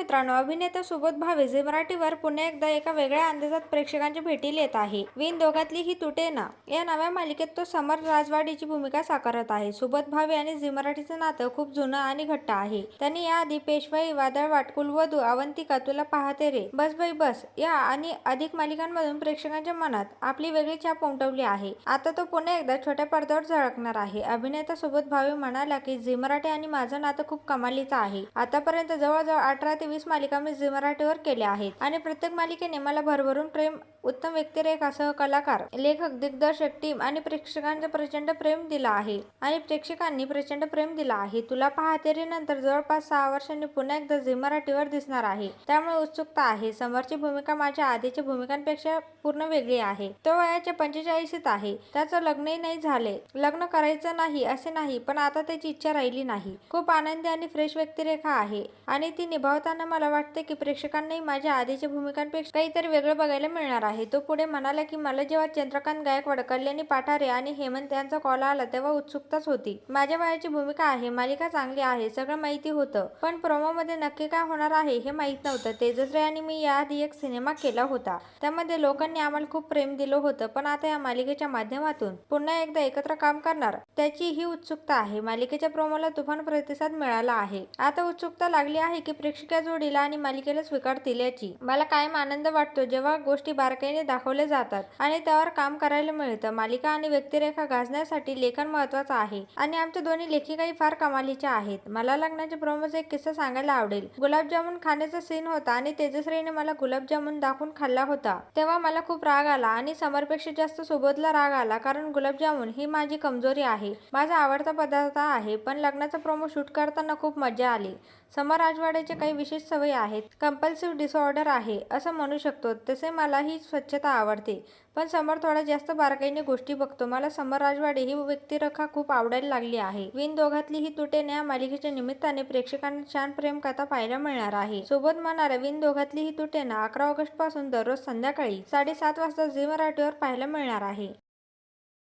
मित्रांनो अभिनेता सुबोध भावे झी मराठीवर पुन्हा एकदा एका वेगळ्या अंदाजात प्रेक्षकांच्या भेटीला येत आहे. विन दोघातली ही तुटे ना. या नव्या मालिकेत तो समर राजवाडीची भूमिका साकारत आहे. सुबोध भावे आणि झी मराठीचं नातं खूप जुनं आणि घट्ट आहे. त्यांनी याआधी पेशवाई वादळ वाटकुल वधू अवंतिका तुला पाहते रे. बस बाई बस. या आणि अधिक मालिकांमधून प्रेक्षकांच्या मनात आपली वेगळी छाप उमटवली आहे. आता तो पुन्हा एकदा छोट्या पडद्यावर झळकणार आहे. अभिनेता सुबोध भावे म्हणाला की झी मराठी आणि माझं नातं खूप कमालीचं आहे. आतापर्यंत जवळजवळ अठरा ते वीस मालिका मी झी मराठीवर केल्या आहेत. आणि प्रत्येक मालिकेने मला भरभरून प्रेम उत्तम व्यक्तिरेखा सहकलाकार लेखक दिग्दर्शक टीम आणि प्रेक्षकांचं प्रचंड प्रेम दिलं आहे. आणि प्रेक्षकांनी प्रचंड प्रेम दिला आहे. तुला पाहतेरी नंतर जवळपास सहा वर्षांनी पुन्हा एकदा झी मराठीवर दिसणार आहे. त्यामुळे उत्सुकता आहे. समोरची भूमिका माझ्या आधीच्या भूमिकांपेक्षा पूर्ण वेगळी आहे. तो वयाच्या पंचेचाळीसीत आहे. त्याचं लग्नही नाही झाले. लग्न करायचं नाही असे नाही पण आता त्याची इच्छा राहिली नाही. खूप आनंदी आणि फ्रेश व्यक्तिरेखा आहे. आणि ती निभावताना मला वाटते की प्रेक्षकांनाही माझ्या आधीच्या भूमिकांपेक्षा काहीतरी वेगळं बघायला मिळणार आहे. तो पुढे म्हणाला की मला जेव्हा चंद्रकांत गायकवाड कल्याणी पाठारे आणि हेमंत यांचा कॉल आला तेव्हा उत्सुकताच होती. माझ्या वयाची भूमिका आहे मालिका चांगली आहे सगळं माहिती होतं. पण प्रोमोमध्ये नक्की काय होणार आहे हे माहीत नव्हतं. तेजश्री आणि मी याआधी एक सिनेमा केला होता. त्यामध्ये लोकांनी आम्हाला खूप प्रेम दिलं होतं पण आता या मालिकेच्या माध्यमातून पुन्हा एकदा एकत्र काम करणार त्याची ही उत्सुकता आहे. मालिकेच्या प्रोमोला तुफान प्रतिसाद मिळाला आहे. आता उत्सुकता लागली आहे की प्रेक्षक या जोडीला आणि मालिकेला स्वीकारतील याची मला कायम आनंद वाटतो जेव्हा गोष्टी बारकाईने दाखवल्या जातात आणि त्यावर काम करायला मिळतं. मालिका आणि व्यक्तिरेखा गाजण्यासाठी लेखन महत्वाचं आहे आणि आमच्या दोन्ही लेखिकाही फार कमालीच्या आहेत. मला लग्नाच्या प्रोमोचा एक किस्सा सांगायला आवडेल. गुलाबजामुन खाण्याचा सीन होता आणि तेजश्रीने मला गुलाबजामुन दाखवून खाल्ला होता. तेव्हा मला खूप राग आला आणि समरपेक्षा जास्त सुबोधला राग आला कारण गुलाबजामुन ही माझी कमजोरी आहे. माझा आवडता पदार्थ आहे पण लग्नाचा प्रोमो शूट करताना खूप मजा आली. समर राजवाड्याचे काही विशेष सवय आहेत कंपल्सिव्ह डिसऑर्डर आहे असं म्हणू शकतो. तसे मलाही स्वच्छता आवडते. पण समर थोडा जास्त बारकाईने गोष्टी बघतो. मला समर राजवाडे ही व्यक्तिरेखा खूप आवडायला लागली आहे. विन दोघातली ही तुटेने या मालिकेच्या निमित्ताने प्रेक्षकांना छान प्रेम कथा पाहायला मिळणार आहे. सोबत म्हणणाऱ्या विन दोघातली ही तुटेना अकरा ऑगस्टपासून दररोज संध्याकाळी साडेसात वाजता झी मराठीवर पाहायला मिळणार आहे.